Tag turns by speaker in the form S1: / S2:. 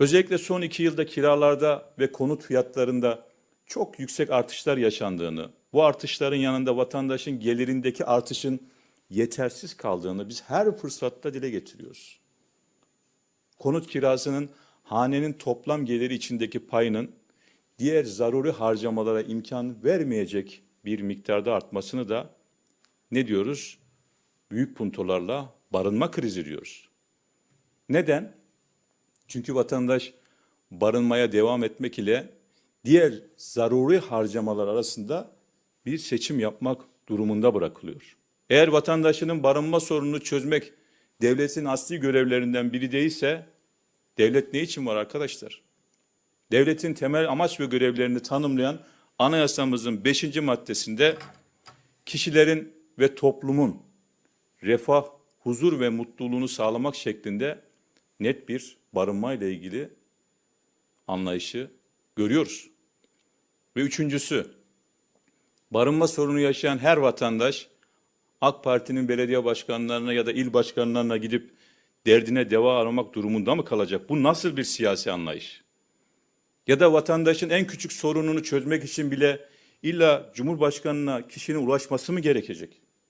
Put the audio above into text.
S1: Özellikle son iki yılda kiralarda ve konut fiyatlarında çok yüksek artışlar yaşandığını, bu artışların yanında vatandaşın gelirindeki artışın yetersiz kaldığını biz her fırsatta dile getiriyoruz. Konut kirasının hanenin toplam geliri içindeki payının diğer zaruri harcamalara imkan vermeyecek bir miktarda artmasını da ne diyoruz? Büyük puntolarla barınma krizi diyoruz. Neden? Çünkü vatandaş barınmaya devam etmek ile diğer zaruri harcamalar arasında bir seçim yapmak durumunda bırakılıyor. Eğer vatandaşının barınma sorununu çözmek devletin asli görevlerinden biri değilse devlet ne için var arkadaşlar? Devletin temel amaç ve görevlerini tanımlayan anayasamızın 5. maddesinde kişilerin ve toplumun refah, huzur ve mutluluğunu sağlamak şeklinde net bir barınma ile ilgili anlayışı görüyoruz. Ve üçüncüsü, barınma sorunu yaşayan her vatandaş AK Parti'nin belediye başkanlarına ya da il başkanlarına gidip derdine deva aramak durumunda mı kalacak? Bu nasıl bir siyasi anlayış? Ya da vatandaşın en küçük sorununu çözmek için bile illa Cumhurbaşkanına kişinin ulaşması mı gerekecek?